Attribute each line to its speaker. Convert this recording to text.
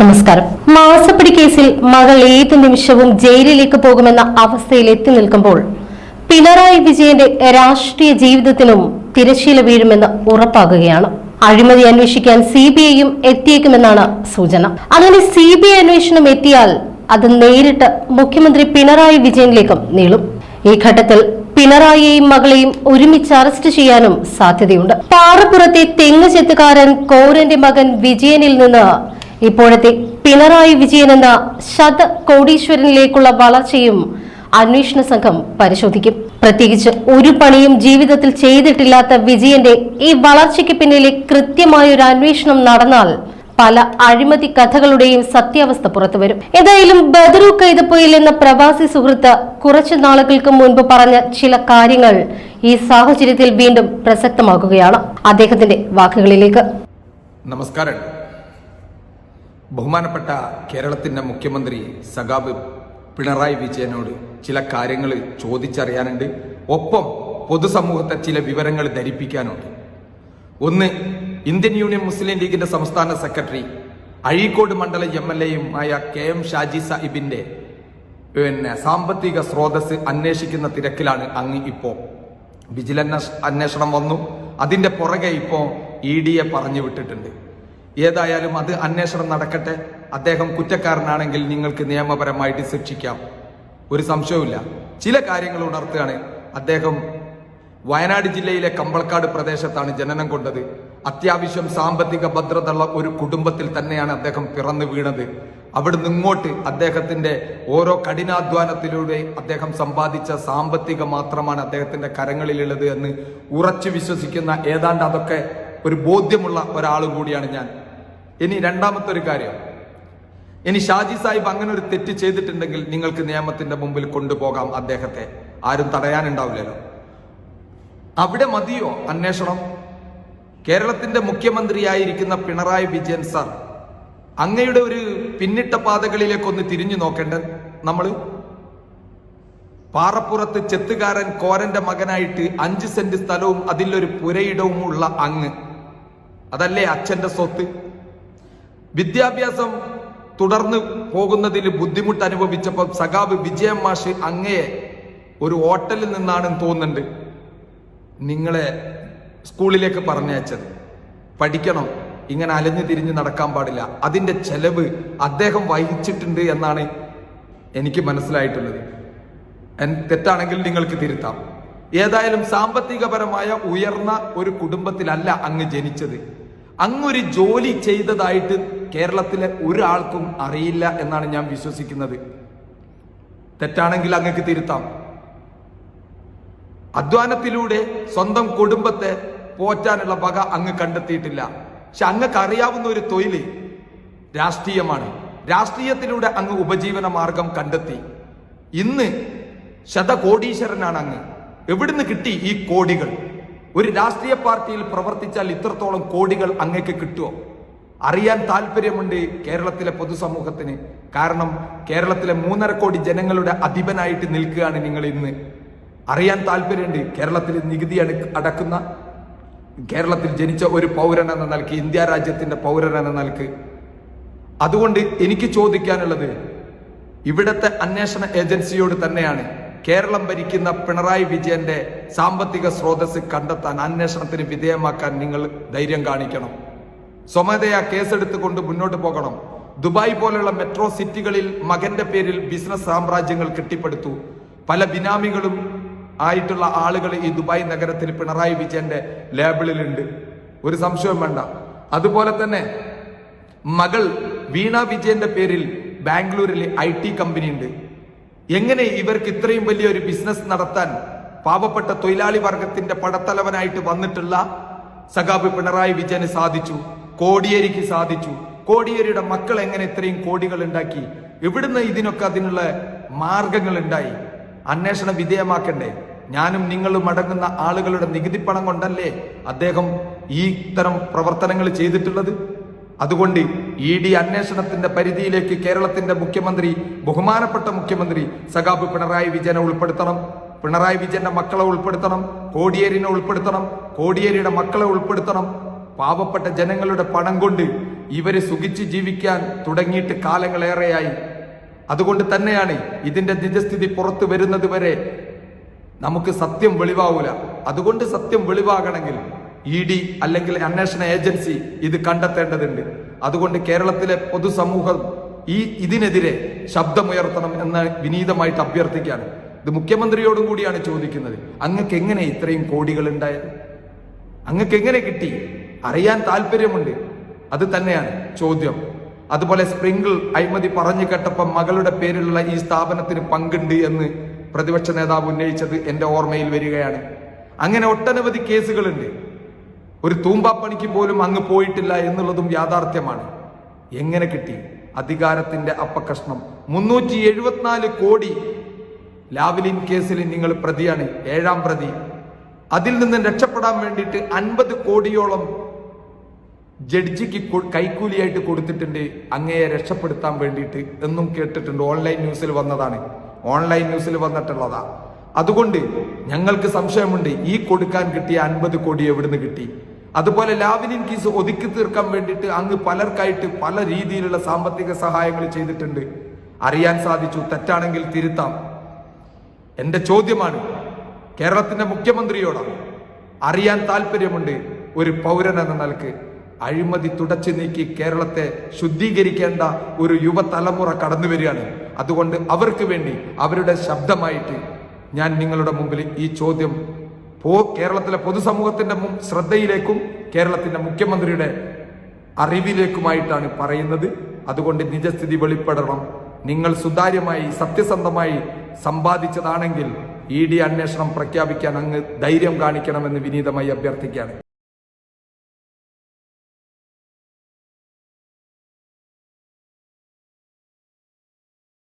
Speaker 1: നമസ്കാരം. മാസപ്പടി കേസിൽ മകൾ ഏത് നിമിഷവും ജയിലിലേക്ക് പോകുമെന്ന അവസ്ഥയിൽ എത്തി നിൽക്കുമ്പോൾ പിണറായി വിജയന്റെ രാഷ്ട്രീയ ജീവിതത്തിനും തിരശീല വീഴുമെന്ന് ഉറപ്പാകുകയാണ്. അഴിമതി അന്വേഷിക്കാൻ സി ബി ഐയും എത്തിയേക്കുമെന്നാണ് സൂചന. അങ്ങനെ സി ബി ഐ അന്വേഷണം എത്തിയാൽ അത് നേരിട്ട് മുഖ്യമന്ത്രി പിണറായി വിജയനിലേക്കും നീളും. ഈ ഘട്ടത്തിൽ പിണറായിയെയും മകളെയും ഒരുമിച്ച് അറസ്റ്റ് ചെയ്യാനും സാധ്യതയുണ്ട്. പാറപ്പുറത്തെ തെങ്ങ് ചെത്തുകാരൻ കോരന്റെ മകൻ വിജയനിൽ നിന്ന് ഇപ്പോഴത്തെ പിണറായി വിജയൻ എന്ന ശത കോടീശ്വരനിലേക്കുള്ള വളർച്ചയും അന്വേഷണ സംഘം പരിശോധിക്കും. പ്രത്യേകിച്ച് ഒരു പണിയും ജീവിതത്തിൽ ചെയ്തിട്ടില്ലാത്ത വിജയന്റെ ഈ വളർച്ചയ്ക്ക് പിന്നിലെ കൃത്യമായ ഒരു അന്വേഷണം നടന്നാൽ പല അഴിമതി കഥകളുടെയും സത്യാവസ്ഥ പുറത്തുവരും. ഏതായാലും ബദറു കൈതപ്പൊയിൽ എന്ന പ്രവാസി സുഹൃത്ത് കുറച്ചു നാളുകൾക്ക് മുൻപ് പറഞ്ഞ ചില കാര്യങ്ങൾ ഈ സാഹചര്യത്തിൽ വീണ്ടും പ്രസക്തമാക്കുകയാണ് അദ്ദേഹത്തിന്റെ വാക്കുകളിലേക്ക്.
Speaker 2: നമസ്കാരം. ബഹുമാനപ്പെട്ട കേരളത്തിന്റെ മുഖ്യമന്ത്രി സഖാബ് പിണറായി വിജയനോട് ചില കാര്യങ്ങൾ ചോദിച്ചറിയാനുണ്ട്. ഒപ്പം പൊതുസമൂഹത്തെ ചില വിവരങ്ങൾ ധരിപ്പിക്കാനുണ്ട്. ഒന്ന് ഇന്ത്യൻ യൂണിയൻ മുസ്ലിം ലീഗിന്റെ സംസ്ഥാന സെക്രട്ടറി അഴീക്കോട് മണ്ഡലം എം എൽ എയുമായ കെ എം ഷാജി സാഹിബിന്റെ പിന്നെ സാമ്പത്തിക സ്രോതസ് അന്വേഷിക്കുന്ന തിരക്കിലാണ് അങ്ങ് ഇപ്പോൾ വിജിലൻസ് അന്വേഷണം വന്നു. അതിന്റെ പുറകെ ഇപ്പോൾ ഇ ഡിയെ പറഞ്ഞു വിട്ടിട്ടുണ്ട് ഏതായാലും അത് അന്വേഷണം നടക്കട്ടെ. അദ്ദേഹം കുറ്റക്കാരനാണെങ്കിൽ നിങ്ങൾക്ക് നിയമപരമായിട്ട് ശിക്ഷിക്കാം. ഒരു സംശയവുമില്ല. ചില കാര്യങ്ങൾ ഉണർത്തുകയാണ്. അദ്ദേഹം വയനാട് ജില്ലയിലെ കമ്പളക്കാട് പ്രദേശത്താണ് ജനനം കൊണ്ടത്. അത്യാവശ്യം സാമ്പത്തിക ഭദ്രതയുള്ള ഒരു കുടുംബത്തിൽ തന്നെയാണ് അദ്ദേഹം പിറന്നു വീണത്. അവിടുന്ന് ഇങ്ങോട്ട് അദ്ദേഹത്തിന്റെ ഓരോ കഠിനാധ്വാനത്തിലൂടെ അദ്ദേഹം സമ്പാദിച്ച സാമ്പത്തിക മാത്രമാണ് അദ്ദേഹത്തിന്റെ കരങ്ങളിലുള്ളത് എന്ന് ഉറച്ചു വിശ്വസിക്കുന്ന ഏതാണ്ട് അതൊക്കെ ഒരു ബോധ്യമുള്ള ഒരാളും കൂടിയാണ് ഞാൻ. ഇനി രണ്ടാമത്തെ ഒരു കാര്യം. ഇനി ഷാജി സാഹിബ് അങ്ങനെ ഒരു തെറ്റ് ചെയ്തിട്ടുണ്ടെങ്കിൽ നിങ്ങൾക്ക് നിയമത്തിന്റെ മുമ്പിൽ കൊണ്ടുപോകാം അദ്ദേഹത്തെ. ആരും തടയാനുണ്ടാവില്ലല്ലോ. അവിടെ മതിയോ അന്വേഷണം? കേരളത്തിന്റെ മുഖ്യമന്ത്രിയായിരിക്കുന്ന പിണറായി വിജയൻ സാർ അങ്ങയുടെ ഒരു പിന്നിട്ട പാതകളിലേക്കൊന്ന് തിരിഞ്ഞു നോക്കേണ്ട നമ്മൾ പാറപ്പുറത്ത് ചെത്തുകാരൻ കോരന്റെ മകനായിട്ട് അഞ്ച് സെന്റ് സ്ഥലവും അതിലൊരു പുരയിടവും ഉള്ള അങ്ങ്. അതല്ലേ അച്ഛന്റെ സ്വത്ത്? വിദ്യാഭ്യാസം തുടർന്ന് പോകുന്നതിൽ ബുദ്ധിമുട്ട് അനുഭവിച്ചപ്പോൾ സഖാബ് വിജയം മാഷ് അങ്ങയെ ഒരു ഹോട്ടലിൽ നിന്നാണെന്ന് തോന്നുന്നുണ്ട്. നിങ്ങളെ സ്കൂളിലേക്ക് പറഞ്ഞയച്ചത്. പഠിക്കണം. ഇങ്ങനെ അലഞ്ഞു തിരിഞ്ഞ് നടക്കാൻ പാടില്ല. അതിന്റെ ചെലവ് അദ്ദേഹം വഹിച്ചിട്ടുണ്ട് എന്നാണ് എനിക്ക് മനസ്സിലായിട്ടുള്ളത്. തെറ്റാണെങ്കിൽ നിങ്ങൾക്ക് തിരുത്താം. ഏതായാലും സാമ്പത്തികപരമായ ഉയർന്ന ഒരു കുടുംബത്തിലല്ല അങ്ങ് ജനിച്ചത്. അങ്ങൊരു ജോലി ചെയ്തതായിട്ട് കേരളത്തിലെ ഒരാൾക്കും അറിയില്ല എന്നാണ് ഞാൻ വിശ്വസിക്കുന്നത്. തെറ്റാണെങ്കിൽ അങ്ങക്ക് തിരുത്താം. അധ്വാനത്തിലൂടെ സ്വന്തം കുടുംബത്തെ പോറ്റാനുള്ള വക അങ്ങ് കണ്ടെത്തിയിട്ടില്ല. പക്ഷെ അങ്ങക്ക് അറിയാവുന്ന ഒരു തൊഴിൽ രാഷ്ട്രീയമാണ്. രാഷ്ട്രീയത്തിലൂടെ അങ്ങ് ഉപജീവന മാർഗം കണ്ടെത്തി. ഇന്ന് ശതകോടീശ്വരനാണ് അങ്ങ്. എവിടുന്ന് കിട്ടി ഈ കോടികൾ? ഒരു രാഷ്ട്രീയ പാർട്ടിയിൽ പ്രവർത്തിച്ചാൽ ഇത്രത്തോളം കോടികൾ അങ്ങേക്ക് കിട്ടുമോ അറിയാൻ താല്പര്യമുണ്ട് കേരളത്തിലെ പൊതുസമൂഹത്തിന്. കാരണം കേരളത്തിലെ മൂന്നര കോടി ജനങ്ങളുടെ അധിപനായിട്ട് നിൽക്കുകയാണ് നിങ്ങൾ ഇന്ന്. അറിയാൻ താല്പര്യമുണ്ട് കേരളത്തിൽ നികുതി അട- അടക്കുന്ന കേരളത്തിൽ ജനിച്ച ഒരു പൗരൻ എന്ന നിലയ്ക്ക് ഇന്ത്യ രാജ്യത്തിന്റെ പൗരൻ എന്ന നിലയ്ക്ക്. അതുകൊണ്ട് എനിക്ക് ചോദിക്കാനുള്ളത് ഇവിടത്തെ അന്വേഷണ ഏജൻസിയോട് തന്നെയാണ്. കേരളം ഭരിക്കുന്ന പിണറായി വിജയന്റെ സാമ്പത്തിക സ്രോതസ് കണ്ടെത്താൻ അന്വേഷണത്തിന് വിധേയമാക്കാൻ നിങ്ങൾ ധൈര്യം കാണിക്കണം. സ്വമേധയാ കേസെടുത്തുകൊണ്ട് മുന്നോട്ട് പോകണം. ദുബായ് പോലെയുള്ള മെട്രോ സിറ്റികളിൽ മകന്റെ പേരിൽ ബിസിനസ് സാമ്രാജ്യങ്ങൾ കെട്ടിപ്പടുത്തു. പല ബിനാമികളും ആയിട്ടുള്ള ആളുകൾ ഈ ദുബായ് നഗരത്തിൽ പിണറായി വിജയന്റെ ലേബിളിലുണ്ട്. ഒരു സംശയവും വേണ്ട. അതുപോലെ തന്നെ മകൾ വീണ വിജയന്റെ പേരിൽ ബാംഗ്ലൂരിലെ ഐ കമ്പനി ഉണ്ട് എങ്ങനെ ഇവർക്ക് ഇത്രയും വലിയ ഒരു ബിസിനസ് നടത്താൻ പാവപ്പെട്ട തൊഴിലാളി വർഗത്തിന്റെ പടത്തലവനായിട്ട് വന്നിട്ടുള്ള സഖാബ് പിണറായി വിജയന് സാധിച്ചു കോടിയേരിക്ക് സാധിച്ചു. കോടിയേരിയുടെ മക്കൾ എങ്ങനെ ഇത്രയും കോടികൾ ഉണ്ടാക്കി? എവിടുന്ന് ഇതിനൊക്കെ അതിനുള്ള മാർഗങ്ങൾ ഉണ്ടായി? അന്വേഷണ വിധേയമാക്കണ്ടേ? ഞാനും നിങ്ങളും അടങ്ങുന്ന ആളുകളുടെ നികുതി പണം കൊണ്ടല്ലേ അദ്ദേഹം ഈ ഇത്തരം പ്രവർത്തനങ്ങൾ ചെയ്തിട്ടുള്ളത്? അതുകൊണ്ട് ഇ ഡി അന്വേഷണത്തിന്റെ പരിധിയിലേക്ക് കേരളത്തിന്റെ മുഖ്യമന്ത്രി ബഹുമാനപ്പെട്ട മുഖ്യമന്ത്രി സഖാബ് പിണറായി വിജയനെ ഉൾപ്പെടുത്തണം. പിണറായി വിജയന്റെ മക്കളെ ഉൾപ്പെടുത്തണം. കോടിയേരിനെ ഉൾപ്പെടുത്തണം. കോടിയേരിയുടെ മക്കളെ ഉൾപ്പെടുത്തണം. പാവപ്പെട്ട ജനങ്ങളുടെ പണം കൊണ്ട് ഇവർ സുഖിച്ച് ജീവിക്കാൻ തുടങ്ങിയിട്ട് കാലങ്ങളേറെയായി. അതുകൊണ്ട് തന്നെയാണ് ഇതിന്റെ നിജസ്ഥിതി പുറത്തു വരുന്നത് വരെ നമുക്ക് സത്യം വെളിവാവൂല. അതുകൊണ്ട് സത്യം വെളിവാകണമെങ്കിൽ ഇ ഡി അല്ലെങ്കിൽ അന്വേഷണ ഏജൻസി ഇത് കണ്ടെത്തേണ്ടതുണ്ട്. അതുകൊണ്ട് കേരളത്തിലെ പൊതുസമൂഹം ഈ ഇതിനെതിരെ ശബ്ദമുയർത്തണം എന്ന് വിനീതമായിട്ട് അഭ്യർത്ഥിക്കുകയാണ്. ഇത് മുഖ്യമന്ത്രിയോടും കൂടിയാണ് ചോദിക്കുന്നത്. അങ്ങക്ക് എങ്ങനെ ഇത്രയും കോടികൾ ഉണ്ടായത്? അങ്ങക്ക് എങ്ങനെ കിട്ടി? അറിയാൻ താല്പര്യമുണ്ട്. അത് തന്നെയാണ് ചോദ്യം. അതുപോലെ സ്പ്രിങ്കിൾ അഴിമതി പറഞ്ഞു കേട്ടപ്പം മകളുടെ പേരിലുള്ള ഈ സ്ഥാപനത്തിന് പങ്കുണ്ട് എന്ന് പ്രതിപക്ഷ നേതാവ് ഉന്നയിച്ചത് എന്റെ ഓർമ്മയിൽ വരികയാണ്. അങ്ങനെ ഒട്ടനവധി കേസുകളുണ്ട്. ഒരു തൂമ്പാപ്പണിക്ക് പോലും അങ്ങ് പോയിട്ടില്ല എന്നുള്ളതും യാഥാർത്ഥ്യമാണ്. എങ്ങനെ കിട്ടി? അധികാരത്തിന്റെ അപ്പകഷ്ണം മുന്നൂറ്റി എഴുപത്തിനാല് കോടി ലാവ്ലിൻ കേസിൽ നിങ്ങൾ പ്രതിയാണ് ഏഴാം പ്രതി. അതിൽ നിന്ന് രക്ഷപ്പെടാൻ വേണ്ടിയിട്ട് അൻപത് കോടിയോളം ജഡ്ജിക്ക് കൈക്കൂലിയായിട്ട് കൊടുത്തിട്ടുണ്ട്. അങ്ങയെ രക്ഷപ്പെടുത്താൻ വേണ്ടിയിട്ട് എന്നും കേട്ടിട്ടുണ്ട്. ഓൺലൈൻ ന്യൂസിൽ വന്നതാണ്. ഓൺലൈൻ ന്യൂസിൽ വന്നിട്ടുള്ളതാ. അതുകൊണ്ട് ഞങ്ങൾക്ക് സംശയമുണ്ട്. ഈ കൊടുക്കാൻ കിട്ടിയ അൻപത് കോടി എവിടുന്ന് കിട്ടി? അതുപോലെ ലാവിനിൻ കീസ് ഒതുക്കി തീർക്കാൻ വേണ്ടിയിട്ട് അങ്ങ് പലർക്കായിട്ട് പല രീതിയിലുള്ള സാമ്പത്തിക സഹായങ്ങൾ ചെയ്തിട്ടുണ്ട്. അറിയാൻ സാധിച്ചു തെറ്റാണെങ്കിൽ തിരുത്താം. എന്റെ ചോദ്യമാണ് കേരളത്തിന്റെ മുഖ്യമന്ത്രിയോടാണ് അറിയാൻ താല്പര്യമുണ്ട് ഒരു പൗരൻ എന്ന നിലയ്ക്ക്. അഴിമതി തുടച്ചു നീക്കി കേരളത്തെ ശുദ്ധീകരിക്കേണ്ട ഒരു യുവതലമുറ കടന്നു വരികയാണ്. അതുകൊണ്ട് അവർക്ക് വേണ്ടി അവരുടെ ശബ്ദമായിട്ട് ഞാൻ നിങ്ങളുടെ മുമ്പിൽ ഈ ചോദ്യം പോ കേരളത്തിലെ പൊതുസമൂഹത്തിന്റെ ശ്രദ്ധയിലേക്കും കേരളത്തിന്റെ മുഖ്യമന്ത്രിയുടെ അറിവിലേക്കുമായിട്ടാണ് പറയുന്നത്. അതുകൊണ്ട് നിജസ്ഥിതി വെളിപ്പെടണം. നിങ്ങൾ സുതാര്യമായി സത്യസന്ധമായി സമ്പാദിച്ചതാണെങ്കിൽ ഇ ഡി അന്വേഷണം പ്രഖ്യാപിക്കാൻ അങ്ങ് ധൈര്യം കാണിക്കണമെന്ന് വിനീതമായി അഭ്യർത്ഥിക്കുകയാണ്.